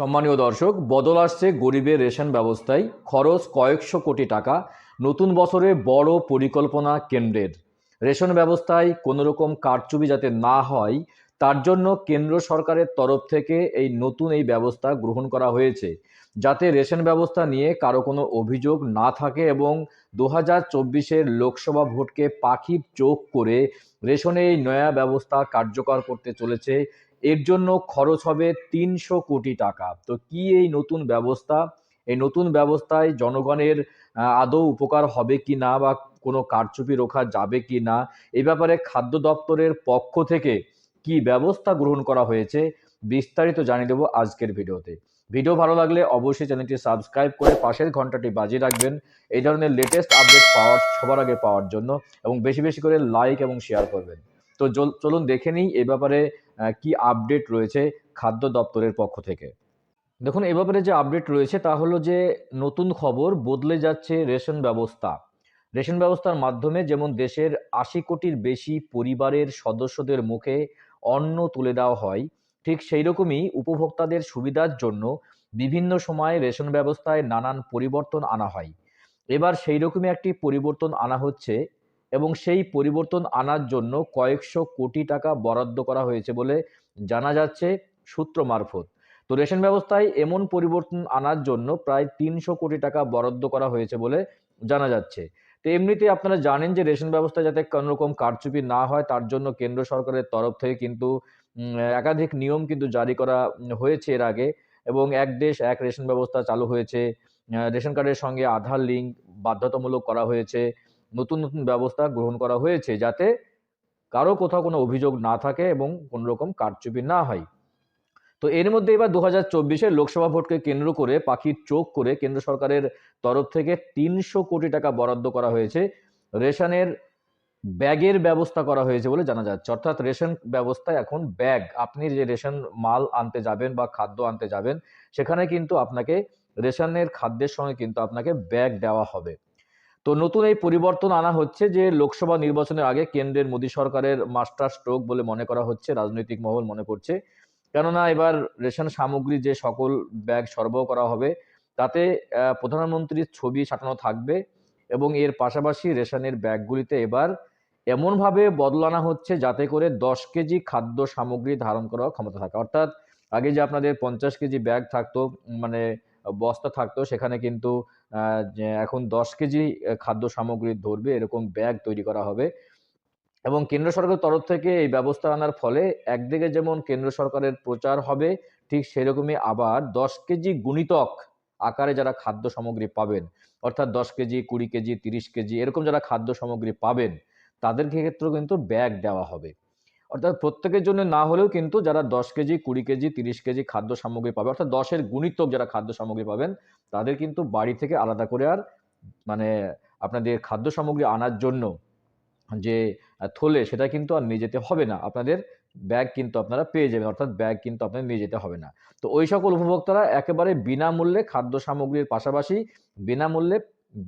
সম্মানীয় দর্শক, বদল আসছে গরিবের রেশন ব্যবস্থায়। খরচ কয়েকশো কোটি টাকা। নতুন বছরে বড় পরিকল্পনা কেন্দ্রের। রেশন ব্যবস্থায় কোনো রকম কারচুপি যাতে না হয় তার জন্য কেন্দ্র সরকারের তরফ থেকে এই নতুন এই ব্যবস্থা গ্রহণ করা হয়েছে, যাতে রেশন ব্যবস্থা নিয়ে কারও কোনো অভিযোগ না থাকে এবং দু হাজার চব্বিশের লোকসভা ভোটকে পাখির চোখ করে রেশনে এই নয়া ব্যবস্থা কার্যকর করতে চলেছে। এর জন্য খরচ হবে তিনশো কোটি টাকা। তো কি এই নতুন ব্যবস্থা? এই নতুন ব্যবস্থায় জনগণের আদৌ উপকার হবে কি না বা কোনো কারচুপি রোখা যাবে কি না? এই ব্যাপারে খাদ্য দপ্তরের পক্ষ থেকে কি ব্যবস্থা গ্রহণ করা হয়েছে বিস্তারিত জানিয়ে দেবো আজকের ভিডিওতে। ভিডিও ভালো লাগলে অবশ্যই চ্যানেলটি সাবস্ক্রাইব করে পাশের ঘন্টাটি বাজিয়ে রাখবেন। এই ধরনের লেটেস্ট আপডেট পাওয়ার, সবার আগে পাওয়ার জন্য এবং বেশি বেশি করে লাইক এবং শেয়ার করবেন। তো চল- চলুন দেখে নিই এ ব্যাপারে কি আপডেট রয়েছে খাদ্য দপ্তরের পক্ষ থেকে। দেখুন, এ ব্যাপারে যে আপডেট রয়েছে তা হলো যে নতুন খবর বদলে যাচ্ছে রেশন ব্যবস্থা। রেশন ব্যবস্থার মাধ্যমে যেমন দেশের আশি কোটির বেশি পরিবারের সদস্যদের মুখে অন্ন তুলে দেওয়া হয়। ঠিক সেই রকমই উপভোক্তাদের সুবিধার জন্য বিভিন্ন সময়ে রেশন ব্যবস্থায় নানান পরিবর্তন আনা হয়। এবার সেই রকমই একটি পরিবর্তন আনা হচ্ছে এবং সেই পরিবর্তন আনার জন্য কয়েকশো কোটি টাকা বরাদ্দ করা হয়েছে বলে জানা যাচ্ছে সূত্র মারফত। তো রেশন ব্যবস্থায় এমন পরিবর্তন আনার জন্য প্রায় তিনশো কোটি টাকা বরাদ্দ করা হয়েছে বলে জানা যাচ্ছে। তো এমনিতে আপনারা জানেন যে রেশন ব্যবস্থা যাতে কোনো রকম কারচুপি না হয়, তার জন্য কেন্দ্র সরকারের তরফ থেকে কিন্তু একাধিক নিয়ম কিন্তু জারি করা হয়েছে এর আগে এবং এক দেশ এক রেশন ব্যবস্থা চালু হয়েছে। রেশন কার্ডের সঙ্গে আধার লিঙ্ক বাধ্যতামূলক করা হয়েছে। নতুন নতুন ব্যবস্থা গ্রহণ করা হয়েছে যাতে কারও কোথাও কোনো অভিযোগ না থাকে এবং কোনো রকম কারচুপি না হয়। তো এর মধ্যে এবার দু হাজার চব্বিশের লোকসভা ভোটকে কেন্দ্র করে পাখির চোখ করে কেন্দ্র সরকারের তরফ থেকে তিনশো কোটি টাকা বরাদ্দ করা হয়েছে। রেশনের ব্যাগের ব্যবস্থা করা হয়েছে বলে জানা যাচ্ছে। অর্থাৎ রেশন ব্যবস্থায় এখন ব্যাগ, আপনি যে রেশন মাল আনতে যাবেন বা খাদ্য আনতে যাবেন, সেখানে কিন্তু আপনাকে রেশনের খাদ্যের সঙ্গে কিন্তু আপনাকে ব্যাগ দেওয়া হবে। তো নতুন এই পরিবর্তন আনা হচ্ছে যে লোকসভা নির্বাচনের আগে কেন্দ্রের মোদী সরকারের মাস্টার স্ট্রোক বলে মনে করা হচ্ছে, রাজনৈতিক মহল মনে করছে। কেননা এবার রেশন সামগ্রী যে সকল ব্যাগ সরবরাহ করা হবে, তাতে প্রধানমন্ত্রীর ছবি সাঁটানো থাকবে এবং এর পাশাপাশি রেশনের ব্যাগগুলিতে এবার এমনভাবে বদলানো হচ্ছে যাতে করে দশ কেজি খাদ্য সামগ্রী ধারণ করার ক্ষমতা থাকে। অর্থাৎ আগে যে আপনাদের পঞ্চাশ কেজি ব্যাগ থাকতো মানে বস্তা থাকতো, সেখানে কিন্তু এখন দশ কেজি খাদ্য সামগ্রী ধরবে, এরকম ব্যাগ তৈরি করা হবে। এবং কেন্দ্র সরকারের তরফ থেকে এই ব্যবস্থা আনার ফলে একদিকে যেমন কেন্দ্র সরকারের প্রচার হবে, ঠিক সেরকমই আবার দশ কেজি গুণিতক আকারে যারা খাদ্য সামগ্রী পাবেন, অর্থাৎ দশ কেজি, কুড়ি কেজি, তিরিশ কেজি, এরকম যারা খাদ্য সামগ্রী পাবেন তাদের ক্ষেত্রেও কিন্তু ব্যাগ দেওয়া হবে। অর্থাৎ প্রত্যেকের জন্য না হলেও কিন্তু যারা দশ কেজি, কুড়ি কেজি, তিরিশ কেজি খাদ্য সামগ্রী পাবে, অর্থাৎ দশের গুণিতক যারা খাদ্য সামগ্রী পাবেন, তাদের কিন্তু বাড়ি থেকে আলাদা করে আর মানে আপনাদের খাদ্য সামগ্রী আনার জন্য যে থলে সেটা কিন্তু আর নিয়ে যেতে হবে না। আপনাদের ব্যাগ কিন্তু আপনারা পেয়ে যাবেন, অর্থাৎ ব্যাগ কিন্তু আপনাদের নিয়ে যেতে হবে না। তো ওই সকল উপভোক্তারা একেবারে বিনামূল্যে খাদ্য সামগ্রীর পাশাপাশি বিনামূল্যে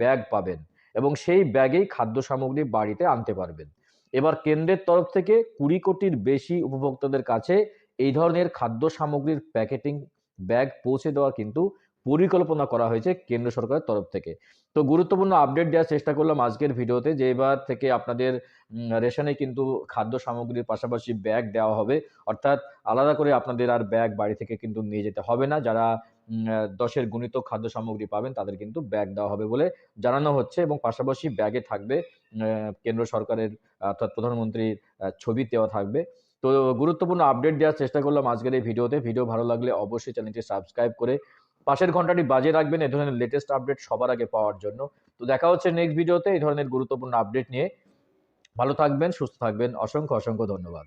ব্যাগ পাবেন এবং সেই ব্যাগেই খাদ্য সামগ্রী বাড়িতে আনতে পারবেন। এবার কেন্দ্রের তরফ থেকে কুড়ি কোটির বেশি উপভোক্তাদের কাছে এই ধরনের খাদ্য সামগ্রীর প্যাকেটিং ব্যাগ পৌঁছে দেওয়ার কিন্তু পরিকল্পনা করা হয়েছে কেন্দ্র সরকারের তরফ থেকে। তো গুরুত্বপূর্ণ আপডেট দেওয়ার চেষ্টা করলাম আজকের ভিডিওতে যে এবার থেকে আপনাদের রেশনে কিন্তু খাদ্য সামগ্রীর পাশাপাশি ব্যাগ দেওয়া হবে। অর্থাৎ আলাদা করে আপনাদের আর ব্যাগ বাড়ি থেকে কিন্তু নিয়ে যেতে হবে না। যারা দশের গুণিত খাদ্য সামগ্রী পাবেন তাদের কিন্তু ব্যাগ দেওয়া হবে বলে জানানো হচ্ছে এবং পাশাপাশি ব্যাগে থাকবে কেন্দ্র সরকারের, অর্থাৎ প্রধানমন্ত্রীর ছবি দেওয়া থাকবে। তো গুরুত্বপূর্ণ আপডেট দেওয়ার চেষ্টা করলাম আজকের এই ভিডিওতে। ভিডিও ভালো লাগলে অবশ্যই চ্যানেলটি সাবস্ক্রাইব করে পাশের ঘন্টাটি বাজে রাখবেন এই ধরনের লেটেস্ট আপডেট সবার আগে পাওয়ার জন্য। তো দেখা হচ্ছে নেক্সট ভিডিওতে এই ধরনের গুরুত্বপূর্ণ আপডেট নিয়ে। ভালো থাকবেন, সুস্থ থাকবেন, অসংখ্য অসংখ্য ধন্যবাদ।